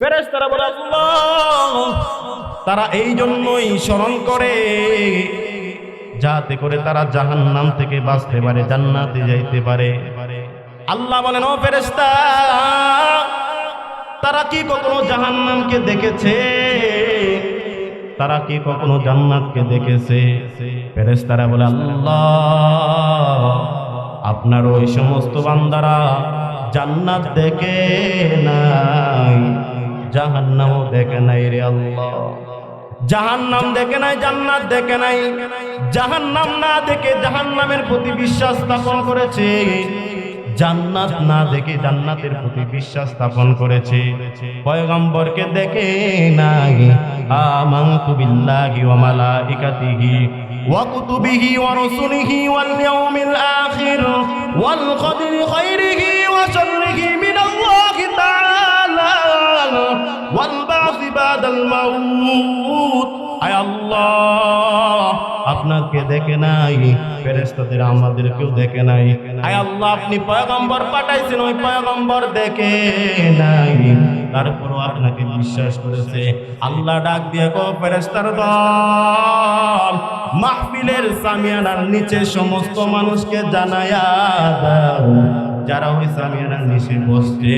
ফেরেশতারা বলে, আল্লাহ, তারা এই জন্যই স্মরণ করে যাতে করে তারা জাহান্নাম থেকে বাঁচতে পারে, জান্নাতে যাইতে পারে। আল্লাহ বলেন, ও ফেরেশতা, তারা কি কখনো জাহান্নামকে দেখেছে? তারা কি কখনো জান্নাতকে দেখেছে? ফেরেশতারা বলে, আল্লাহ, আপনার ওই সমস্ত বান্দারা জান্নাত দেখে নাই। জাহান্নামও দেখে নাই রে আল্লাহ। জাহান্নাম দেখে নাই, জান্নাত দেখে নাই। জাহান্নাম না দেখে জাহান্নামের প্রতি বিশ্বাস স্থাপন করেছে। জান্নাত না দেখে জান্নাতের প্রতি বিশ্বাস স্থাপন করেছে। পয়গম্বরকে দেখে নাই। আমানতু বিল্লাহি ওয়া মালাইকাতিহি ওয়া কুতুবিহি ওয়া রুসুলিহি ওয়াল ইয়াউমিল আখির ওয়াল কদরি খাইরিহি ওয়া শাররিহি মিনাল্লাহি তাআলা। বা'থি বাদাল মাউত। আয় আল্লাহ, আপনাকে দেখে নাই ফেরেস্তাদের আমাদেরকেও দেখে নাই। আয় আল্লাহ, আপনি পয়গম্বর পাঠাইছেন, ওই পয়গম্বর দেখে নাই। তারপরও আপনাকে বিশ্বাস করেছে। আল্লাহ ডাক দিয়ে গো ফেরেস্তার দল, মাহফিলের সামিয়ানার নিচে সমস্ত মানুষকে জানায়া দাও। যারা ওই সামিয়ানার নিচে বসছে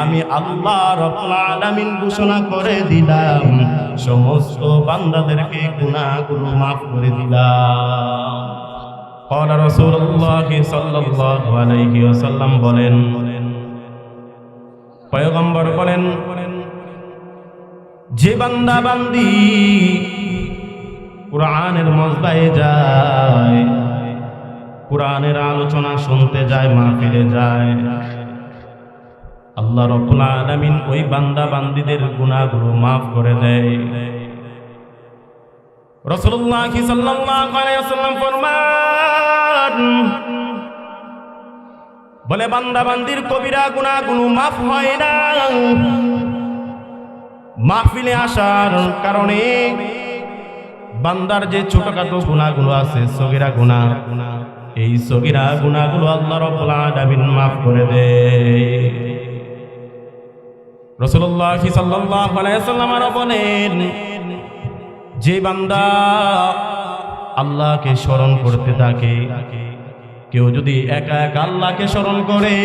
আমি আল্লাহ রব্বুল আলামিন ঘোষণা করে দিলাম সমস্ত বান্দাদেরকে গুনাহগুলো মাফ করে দিলাম قال رسول الله صلى الله عليه وسلم বলেন পয়গম্বর বলেন যে বান্দা বান্দি কোরআনের মজদায় যায় কোরআনের আলোচনা শুনতে যায়, মাহফিলে যায়। আল্লাহ রব্বুল আলামিন ওই বান্দা বান্দিদের গুনাহগুলো মাফ করে দেয়। রাসূলুল্লাহ সাল্লাল্লাহু আলাইহি ওয়াসাল্লাম ফরমান, বলে, বান্দা বান্দির কবিরা গুনাহগুলো মাফ হয় না। মাহফিলে আসার কারণে বান্দার যে ছোটখাটো গুণাগুলো আছে, সগিরা গুণা এই সগিরা গুণাগুলো আল্লাহ রব্বুল আলামিন মাফ করে দেয় রাসূলুল্লাহ সাল্লাল্লাহু আলাইহি ওয়াসাল্লাম আরও বলেন, যে বান্দা আল্লাহকে স্মরণ করতে থাকে, কেউ যদি একা একা আল্লাহকে স্মরণ করে,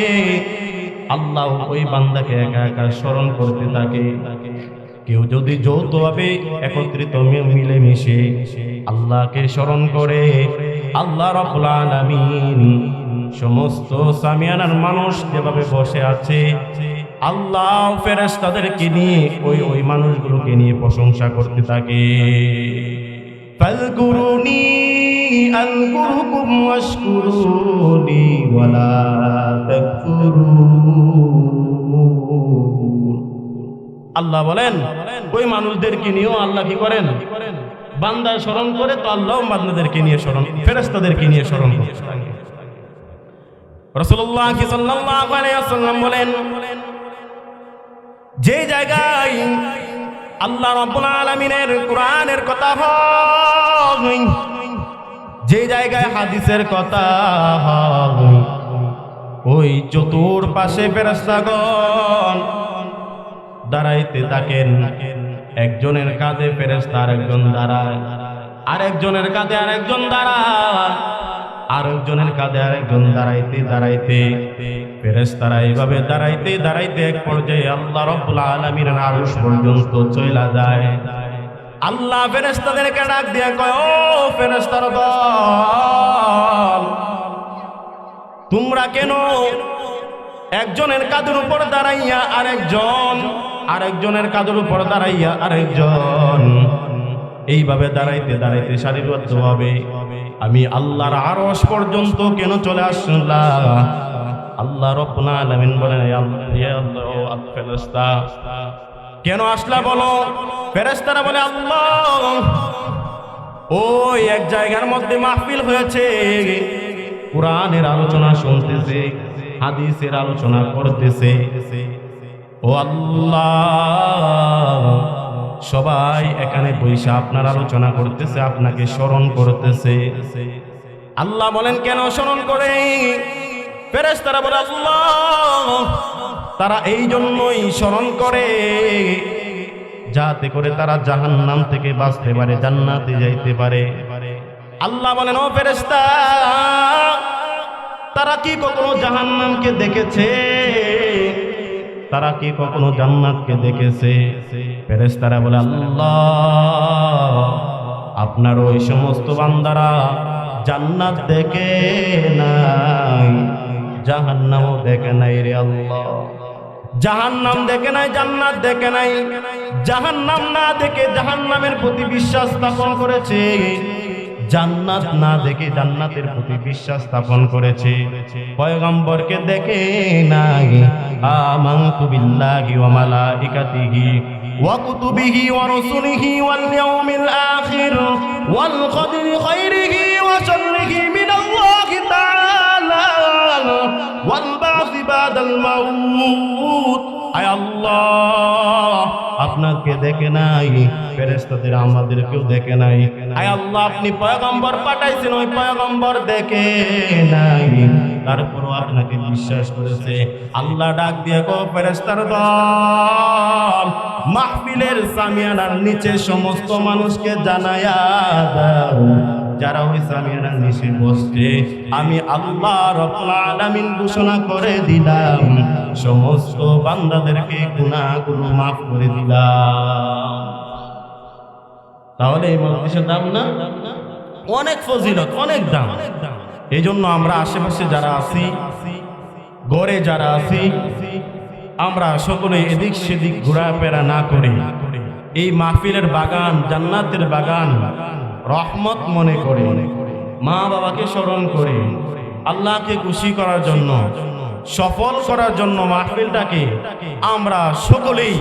আল্লাহ ওই বান্দাকে একা একা স্মরণ করতে থাকে। কেউ যদি যৌথভাবে একত্রিত মিলেমিশে আল্লাহকে স্মরণ করে আল্লাহ রব্বুল আলামিন সমস্ত সামিয়ানার মানুষ যেভাবে বসে আছে, আল্লাহ ফেরেশতাদেরকে নিয়ে ওই ওই মানুষগুলোকে নিয়ে প্রশংসা করতে থাকে। ফাযকুরুনি আযকুরুকুম ওয়াশকুরুনি ওয়ালা তাকফুরুন। আল্লাহ বলেন, ওই মানুষদেরকে নিয়েও আল্লাহ কি করেন? বান্দা স্মরণ করে তো আল্লাহ বান্দাদেরকে নিয়ে স্মরণ, ফেরেশতাদেরকে নিয়ে স্মরণ করে। রাসূলুল্লাহ সাল্লাল্লাহু আলাইহি ওয়াসাল্লাম বলেন, যে জায়গায় আল্লাহ রাব্বুল আলামিনের কোরআনের কথা হয়, যে জায়গায় হাদিসের কথা হয়, ওই চতুর পাশে ফেরেশতাগণ দাঁড়াইতে থাকেন। একজনের কাঁধে ফেরেশতা আরেকজন দাঁড়ায়। আরেকজনের কাঁধে আরেকজন দাঁড়ায়। আরেকজনের কাঁধে আরেকজন দাঁড়াইতে দাঁড়াইতে ফেরেশতারা এইভাবে দাঁড়াইতে দাঁড়াইতে এক পর্যায়ে আল্লাহ রব্বুল আলামিনের আরশ পর্যন্ত চইলা যায়। আল্লাহ ফেরেশতাদেরকে ডাক দিয়ে কয়, ও ফেরেস্তার দল, তোমরা কেন একজনের কাঁধের উপর দাঁড়াইয়া আরেকজন আরেকজনের কাঁধের উপর দাঁড়াইয়া আরেকজন। এইভাবে দাঁড়াইতে দাঁড়াইতে সারিবদ্ধ হবে। আমি আল্লাহর আরশ পর্যন্ত কেন চলে আসলাম? আল্লাহ রব্বুল আলামিন বলেন "এ আল্লাহ, এ আল্লাহ, ও আল- ফেরেশতা কেন আসলা বলো? ফেরেশতারা বলে আল্লাহ ওই এক জায়গার মধ্যে মাহফিল হয়েছে। কোরআনের আলোচনা শুনতেছে হাদিসের আলোচনা করতেছে। ও আল্লাহ, সবাই এখানে বৈশা আপনার আলোচনা করতেছে, আপনাকে স্মরণ করতেছে। আল্লাহ বলেন, কেন স্মরণ করে? ফেরেশতারা বলে, আল্লাহ, তারা এই জন্যই স্মরণ করে যাতে করে তারা জাহান্নাম থেকে বাঁচতে পারে, জান্নাতে যাইতে পারে। আল্লাহ বলেন, ও ফেরেশতা, তারা কি কখনো জাহান্নামকে দেখেছে? তারা কি কখনো জান্নাতকে দেখেছে? ফেরেশতারা বলে, আল্লাহ, আপনার ওই সমস্ত বান্দারা জান্নাত দেখে নাই, জাহান্নামও দেখে নাই রে আল্লাহ। জাহান্নাম দেখে নাই, জান্নাত দেখে নাই। জাহান্নাম না দেখে জাহান্নামের প্রতি বিশ্বাস স্থাপন করেছে। জান্নাত না দেখে জান্নাতের প্রতি বিশ্বাস স্থাপন করেছে। পয়গম্বরকে দেখে নাই। আমানতু বিল্লাহি ওয়া মালাইকাতিহি ওয়া কুতুবিহি ওয়া রুসুলিহি ওয়াল ইয়াউমিল আখির ওয়াল কদরি খাইরিহি ওয়া শাররিহি মিনাল্লাহি তাআলা ওয়াল বা'থি বাদাল মাউত। আয় আল্লাহ। আপনাকে দেখে নাই, ফেরেশতাদের আমাদেরকেও দেখে নাই। আয় আল্লাহ, আপনি পয়গম্বর পাঠাইছেন, ওই পয়গম্বর দেখে নাই। তারপরও আপনাকে বিশ্বাস করেছে। আল্লাহ ডাক দিয়ে গো ফেরেশতার দল, মাহফিলের সামিয়ানার নিচে সমস্ত মানুষকে জানায়া দাও। যারা ওই নিচে বসছে, আমি আল্লাহ রব্বুল আলামিন ঘোষণা করে দিলাম, সমস্ত বান্দাদেরকে গুনাহগুলো মাফ করে দিলাম। তাহলে এই মজলিসের দাম না? অনেক ফজিলত, অনেক দাম। এই জন্য আমরা আশেপাশে যারা আছি, গড়ে যারা আছি, আমরা সকলে এদিক সেদিক ঘোরাফেরা না করে, এই মাহফিলের বাগান, জান্নাতের বাগান রহমত মনে করে মা বাবাকে স্মরণ করে আল্লাহকে খুশি করার জন্য সফল করার জন্য মাহফিলটাকে আমরা সকলেই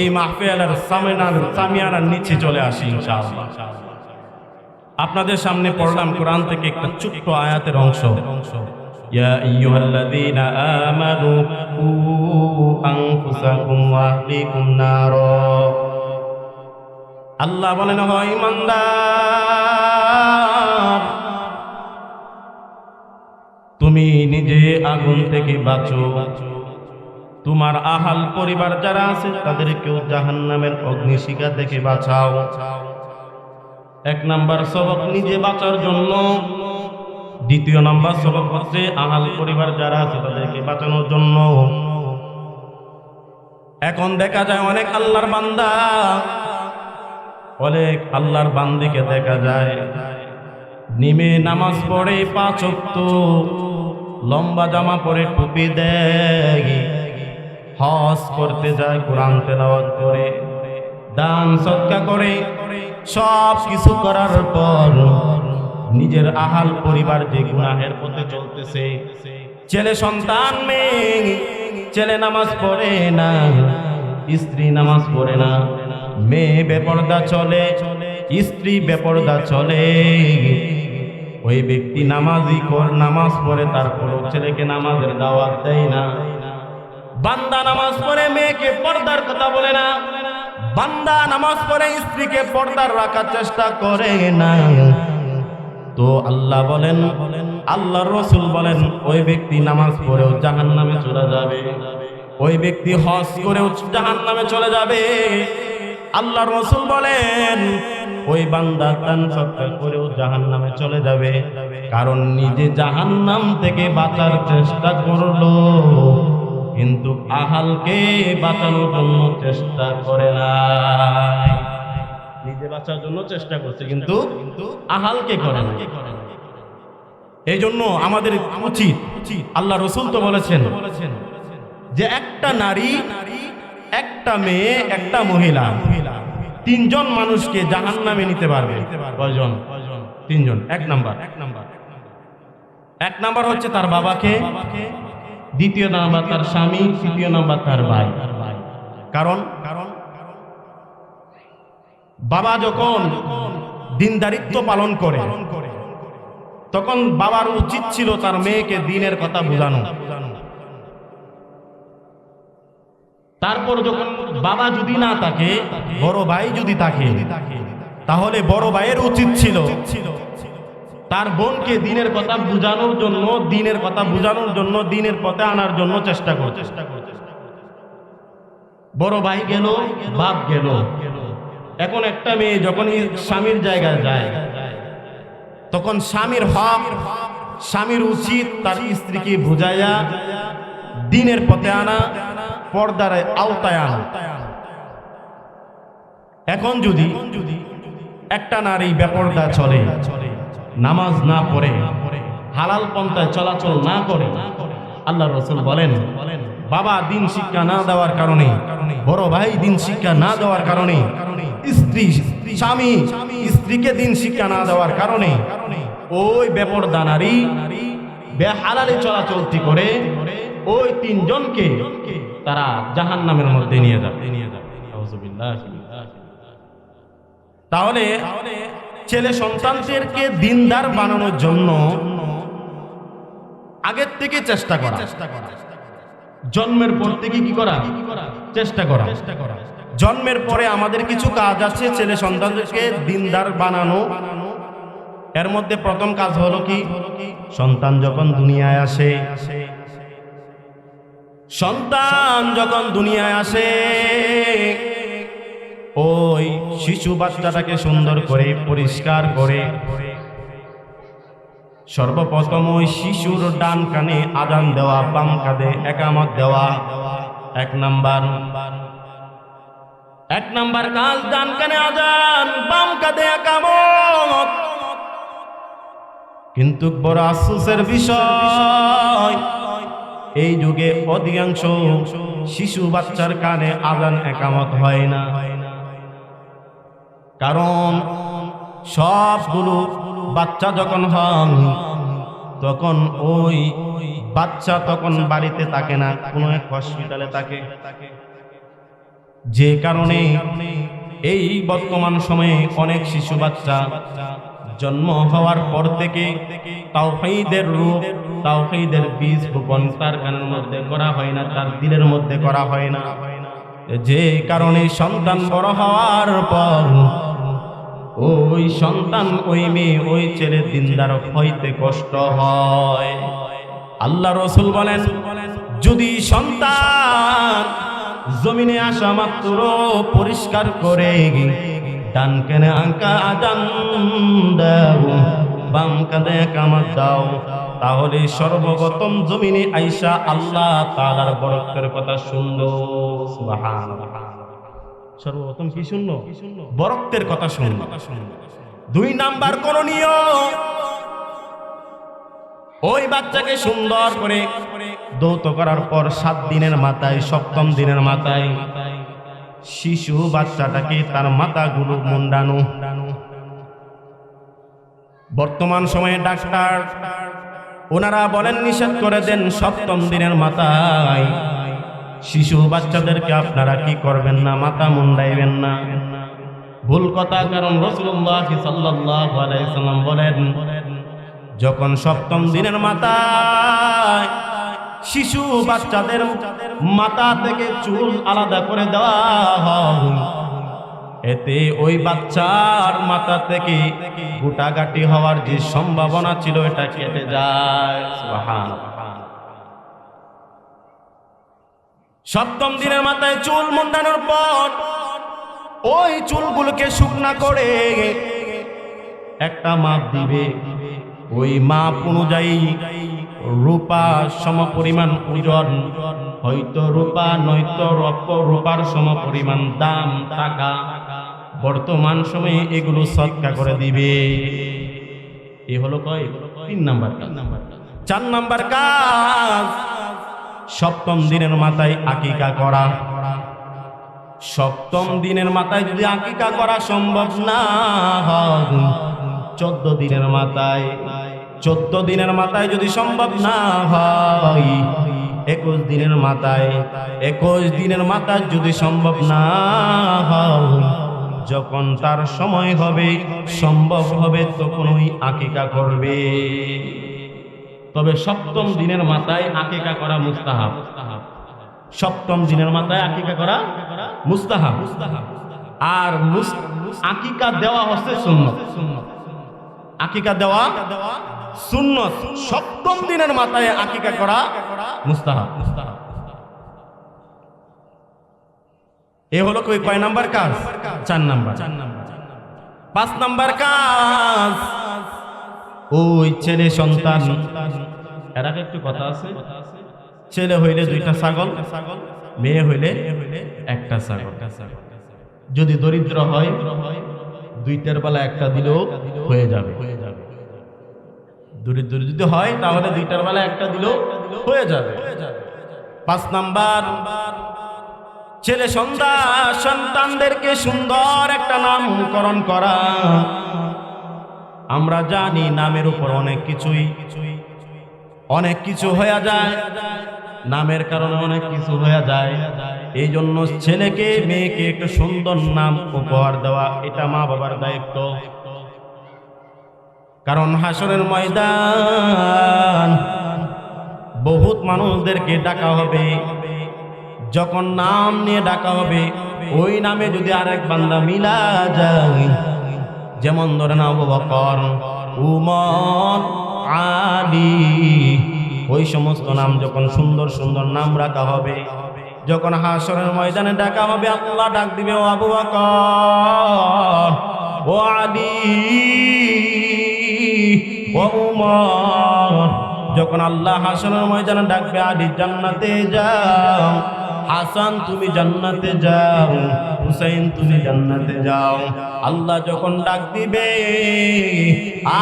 এই মাহফিলের সামিনার সামিয়ানার নিচে চলে আসি ইনশাআল্লাহ আপনাদের সামনে পড়লাম কোরআন থেকে একটা ছোট্ট আয়াতের অংশ يا أيها الذين آمنوا قوا أنفسكم وأهليكم نارا আল্লাহ বলেন ইমানদার, তুমি নিজে আগুন থেকে বাঁচো। তোমার আহাল পরিবার যারা আছে, তাদেরকেও জাহান জাহান্নামের অগ্নিশিখা থেকে বাঁচাও। এক নাম্বার সবক নিজে বাঁচার জন্য। দ্বিতীয় নাম্বার সবক হচ্ছে আহাল পরিবার যারা আছে, তাদেরকে বাঁচানোর জন্য। এখন দেখা যায় অনেক আল্লাহর বান্দা অনেক আল্লাহর বান্দিকে দেখা যায়। নিমে নামাজ পড়ে পাঁচ ওয়াক্ত, লম্বা জামা পরে টুপি দেয়, হজ করতে যায়, কোরআন তেলাওয়াত করে, দান সৎকা করে, সব কিছু করার পর নিজের আহাল পরিবার যে গুনাহের পথে চলতেছে, ছেলে সন্তান, মেয়ে, ছেলে নামাজ পড়ে না, স্ত্রী নামাজ পড়ে না মেয়ে বেপর্দা চলে, স্ত্রী বেপর্দা চলে। ওই ব্যক্তি নামাজই কর, নামাজ পড়ে তারপর ছেলেকে নামাজের দাওয়াত দেয় না। বান্দা নামাজ পড়ে, মেয়েকে পর্দার কথা বলে না। বান্দা নামাজ পড়ে, স্ত্রীকে পর্দার রাখার চেষ্টা করে না। তো আল্লাহ বলেন, আল্লাহর রসুল বলেন, ওই ব্যক্তি নামাজ পড়েও জাহান নামে চলে যাবে। ওই ব্যক্তি হজ করেও জাহান নামে চলে যাবে। আল্লাহ রসুল বলেন, ওই বান্দা দান সৎকার করেও জাহান নামে চলে যাবে। কারণ নিজে জাহান নাম থেকে বাঁচার চেষ্টা করল। কিন্তু আহালকে বাঁচানোর জন্য চেষ্টা করে না নিজে বাঁচার জন্য চেষ্টা করছে, কিন্তু আহালকে করে না এই জন্য আমাদের উচিত, আল্লাহ রসুল তো বলেছেন যে একটা নারী একটা মেয়ে, একটা মহিলা। তিনজন মানুষকে জাহান নামে নিতে পারবে। কয়জন? তিনজন। এক নাম্বার। এক নাম্বার এক নাম্বার হচ্ছে তার বাবাকে। দ্বিতীয় নাম্বার তার স্বামী, তৃতীয় নাম্বার তার ভাই। কারণ কারণ? বাবা যখন দিনদারিত্ব পালন করে, তখন বাবার উচিত ছিল তার মেয়েকে দিনের কথা বোঝানো। তারপর যখন বাবা যদি না থাকে, বড় ভাই যদি থাকে, তাহলে বড় ভাইয়ের উচিত ছিল তার বোনকে দিনের কথা বোঝানোর জন্য, দিনের কথা বোঝানোর জন্য, দিনের পথে আনার জন্য চেষ্টা করে চেষ্টা করে বড় ভাই গেল, বাপ গেল। এখন একটা মেয়ে যখনই স্বামীর জায়গায় যায়, তখন স্বামীর হক, স্বামীর উচিত তার স্ত্রীকে বুঝাইয়া দিনের পথে আনা, পর্দার আওতায় আনা। এখন যদি একটা নারী বেপর্দা চলে, নামাজ না পড়ে, হালাল পন্থায় চলাচল না করে, আল্লাহ রসুল বলেন, বাবা দিন শিক্ষা না দেওয়ার কারণে, বড় ভাই দিন শিক্ষা না দেওয়ার কারণে, স্ত্রী, স্বামী, স্ত্রীকে দিন শিক্ষা না দেওয়ার কারণে, ওই বেপরদা নারী বেহালালে চলাচলতি করে ওই তিনজনকে তারা জাহান নামের মধ্যে নিয়ে যাবে। তাহলে ছেলে সন্তানদেরকে দিনদার বানানোর জন্য আগের থেকে চেষ্টা করা। চেষ্টা করা জন্মের পর থেকে কি করা? চেষ্টা করা। জন্মের পরে আমাদের কিছু কাজ আছে, ছেলে সন্তানদেরকে দিনদার বানানো। এর মধ্যে প্রথম কাজ হলো কি? সন্তান যখন দুনিয়ায় আসে আসে সন্তান যখন দুনিয়ায় আসে, ওই শিশু বাচ্চাটাকে সুন্দর করে, পরিষ্কার করে, সর্বপ্রথম ওই শিশুর ডান কানে আদান দেওয়া, বাম কাঁধে একামত দেওয়া, এক নাম্বার। এক নাম্বার কাজ ডান কানে আদান বাম কাঁধে একামত। কিন্তু বড় আফসোসের বিষয় এই যুগে অধিকাংশ শিশু বাচ্চার কানে আদান একামত হয় না। কারণ সবগুলো বাচ্চা যখন হন তখন ওই বাচ্চা তখন বাড়িতে থাকে না, কোনো এক হসপিটালে থাকে। যে কারণে এই বর্তমান সময়ে অনেক শিশু বাচ্চা জন্ম হওয়ার পর থেকে তাওহীদের রূপ, তাওহীদের বীজ রোপণ তার কানের মধ্যে করা হয় না, তার দিলের মধ্যে করা হয় না। যে কারণে সন্তান বড় হওয়ার পর ওই সন্তান, ওই মেয়ে, ওই ছেলে দিনদার হইতে কষ্ট হয়। আল্লাহ রসুল বলেন, যদি সন্তান জমিনে আসা মাত্র পরিষ্কার করে ডান কেনে আঁকা আজান দাও বাম কাঁধে কামাত দাও। তাহলে সর্বপ্রথম জমিনে আইসা আল্লাহ তালার বরক্তের কথা শুনলো। সর্বপ্রথম কি শুনলো? বরক্তের কথা শুনলো। দুই নাম্বার করণীয় ওই বাচ্চাকে সুন্দর করে দৌত করার পর সাত দিনের মাথায়, সপ্তম দিনের মাথায় শিশু বাচ্চাটাকে তার মাথাগুলো মুন্ডানো। বর্তমান সময়ে ডাক্তার, ওনারা বলেন, নিষেধ করে দেন সপ্তম দিনের মাথায়। শিশু বাচ্চাদেরকে আপনারা কি করবেন না, মাথা মুন্ডাইবেন না। ভুল কথা, কারণ রসুল্লাহ বলেন, যখন সপ্তম দিনের মাথায় শিশু বাচ্চাদের মাথা থেকে চুল আলাদা করে দেওয়া হয়। এতে ওই বাচ্চার মাথা থেকে গুটাগাটি হওয়ার যে সম্ভাবনা ছিল, এটা কেটে যায়। সপ্তম দিনের মাথায় চুল মুন্ডানোর পর ওই চুলগুলোকে শুকনা করে একটা মাপ দিবে। ওই মাপ অনুযায়ী রূপা সম পরিমাণ ওজন হয়তো রূপা, নয়তো রপ রূপার সম পরিমাণ দাম, টাকা। বর্তমান সময়ে এগুলো সৎকা করে দিবে। এ হলো কয়? তিন নাম্বার কাজ। চার নাম্বার কাজ, সপ্তম দিনের মাথায় আকিকা করা। সপ্তম দিনের মাথায় যদি আকিকা করা সম্ভব না হয়, চোদ্দ দিনের মাথায় চোদ্দ দিনের মাথায় যদি সম্ভব না হয়, একুশ দিনের মাথায়, একুশ দিনের মাথায় যদি সম্ভব না হয়, যখন তার সময় হবে, সম্ভব হবে তখন ওই আকিকা করবে। তবে সপ্তম দিনের মাথায় আকিকা করা মুস্তাহাব। সপ্তম দিনের মাথায় আকিকা করা মুস্তাহাব। আর আকিকা দেওয়া হচ্ছে সুন্নত। আকিকা দেওয়া সুন্নত, সপ্তম দিনের মাথায় আকিকা করা মুস্তাহাব। এ হলো কই, কয় নাম্বার কাজ? চার নাম্বার। পাঁচ নাম্বার কাজ। ওই ছেলে সন্তান। এর আগে একটু কথা আছে। ছেলে হইলে দুইটা ছাগল, মেয়ে হইলে একটা ছাগল। যদি দরিদ্র হয়, দুইটার বেলা একটা দিলেও হয়ে যাবে। দরিদ্র যদি হয়, তাহলে দুইটার বেলা একটা দিলেও হয়ে যাবে। পাঁচ নাম্বার, ছেলে সন্ধ্যা, সন্তানদেরকে সুন্দর একটা নামকরণ করা। আমরা জানি নামের উপর অনেক কিছুই, অনেক কিছু হয়ে যায়। নামের কারণে অনেক কিছু হয়ে যায়। এই জন্য ছেলেকে, মেয়েকে একটা সুন্দর নাম উপহার দেওয়া, এটা মা বাবার দায়িত্ব। কারণ হাসরের ময়দান, বহুত মানুষদেরকে ডাকা হবে। যখন নাম নিয়ে ডাকা হবে, ওই নামে যদি আরেক বান্দা মিলা যায়, যেমন ধরেন আবু বকর, উমর, আলী, ওই সমস্ত নাম যখন সুন্দর সুন্দর নাম রাখা হবে, যখন হাসরের ময়দানে ডাকা হবে, আল্লাহ ডাক দিবে, ও আবু বকর, ও আলী। যখন আল্লাহ হাসনের ময়দানে ডাকবে আলী জান্নাতে যাও। হাসান, তুমি জান্নাতে যাও। হুসাইন, তুমি জান্নাতে যাও। আল্লাহ যখন ডাক দিবে,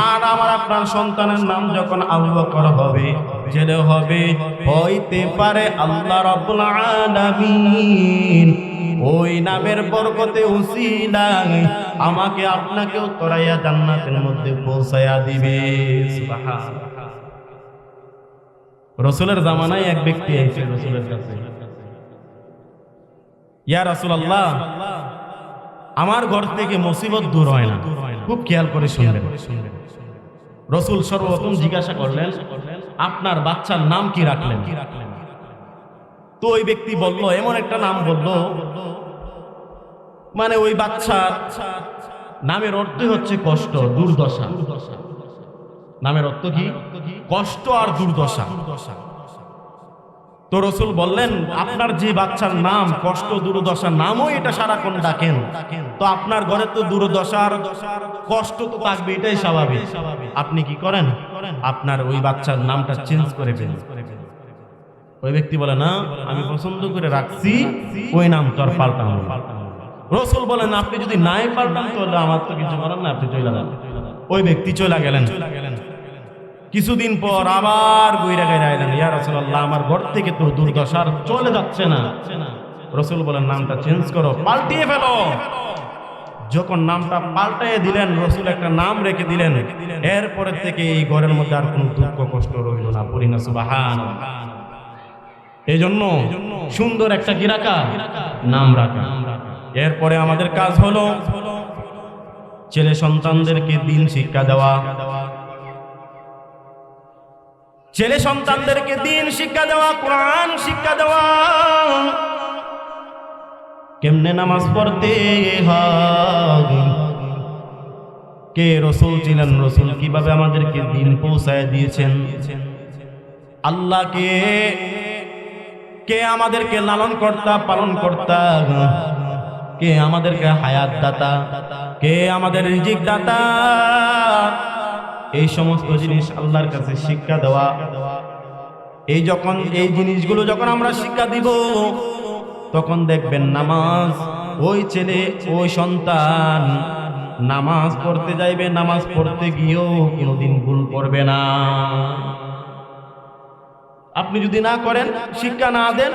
আর আমার আপনার সন্তানের নাম যখন আবু বকর হবে ছেলে হবে, হইতে পারে আল্লাহ রাব্বুল আলামিন। ওই নামের বরকতে উসিলায় আমাকে আপনাকেও তরাইয়া জান্নাতের মধ্যে পৌঁছায়া দিবে। রসুলের জামানায় এক ব্যক্তি এসে রসুলের কাছে। ইয়া রাসূলুল্লাহ, আমার ঘর থেকে মুসিবত দূর হয় না। খুব খেয়াল করে শুনবেন। রসুল সর্বপ্রথম জিজ্ঞাসা করলেন, আপনার বাচ্চার নাম কি রাখলেন? তো ওই ব্যক্তি বলল, এমন একটা নাম বলল মানে ওই বাচ্চার নামের অর্থই হচ্ছে কষ্ট, দুর্দশা। নামের অর্থ কি? কষ্ট আর দুর্দশা। দুর্দশা তো রসুল বললেন, আপনার যে বাচ্চার নাম, কষ্ট দুর্দশা নামও এটা সারাক্ষণ ডাকেন। তো আপনার ঘরে তো দুর্দশার কষ্ট তো থাকবে, এটাই স্বাভাবিক। আপনি কি করেন? আপনার ওই বাচ্চার নামটা চেঞ্জ করে ফেলেন। ওই ব্যক্তি বলে, না, আমি পছন্দ করে রাখছি, ওই নাম তো আর পাল্টানো রসুল বলেন, আপনি যদি নাই পাল্টান, তাহলে আমার তো কিছু করেন না আপনি চলে যান। ওই ব্যক্তি চলে গেলেন। কিছুদিন পর আবার গুইরা গাইরা আইলেন ইয়া রাসূলুল্লাহ, আমার ঘর থেকে তো দুর্দশার চলে যাচ্ছে না। রসুল বলেন, নামটা চেঞ্জ করো, পাল্টিয়ে ফেলো। যখন নামটা পাল্টাইয়ে দিলেন, রসুল একটা নাম রেখে দিলেন। এরপরের থেকে এই ঘরের মধ্যে আর কোনো দুঃখ কষ্ট রইল না, পড়ি না সুবাহান এই জন্য সুন্দর একটা কি রাখা নাম রাখা। এরপরে আমাদের কাজ হলো, ছেলে সন্তানদেরকে দিন শিক্ষা দেওয়া। ছেলে সন্তানদেরকে দিন শিক্ষা দেওয়া, কোরআন শিক্ষা দেওয়া। কেমনে নামাজ পড়তে কে রসুল ছিলেন? রসুল কীভাবে আমাদেরকে দিন পৌঁছায় দিয়েছেন? আল্লাহকে কে আমাদেরকে লালন কর্তা পালন কর্তা কে আমাদেরকে হায়াত দাতা কে আমাদের রিজিক দাতা এই সমস্ত জিনিস আল্লাহর কাছে শিক্ষা দেওয়া। এই যখন এই জিনিসগুলো যখন আমরা শিক্ষা দিব, তখন দেখবেন নামাজ, ওই ছেলে, ওই সন্তান নামাজ পড়তে যাইবে, নামাজ পড়তে গিয়েও কোনোদিন ভুল করবে না। আপনি যদি না করেন, শিক্ষা না দেন,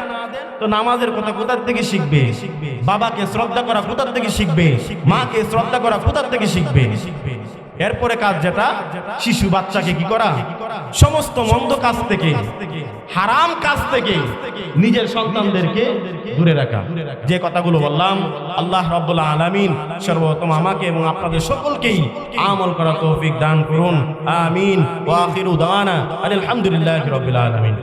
তো নামাজের কথা কোথার থেকে শিখবে? বাবাকে শ্রদ্ধা করা কোথার থেকে শিখবে? মাকে শ্রদ্ধা করা কোথার থেকে শিখবে? এরপরে কাজ যেটা, শিশু বাচ্চাকে কি করা? সমস্ত মন্দ কাজ থেকে, হারাম কাজ থেকে নিজের সন্তানদেরকে দূরে রাখা। যে কথাগুলো বললাম, আল্লাহ রাব্বুল আলামিন সর্বপ্রথম আমাকে এবং আপনাদের সকলকেই আমল করা তৌফিক দান করুন। আমিন। ওয়া আখিরু দাওয়ানা আলহামদুলিল্লাহি রাব্বিল আলামিন।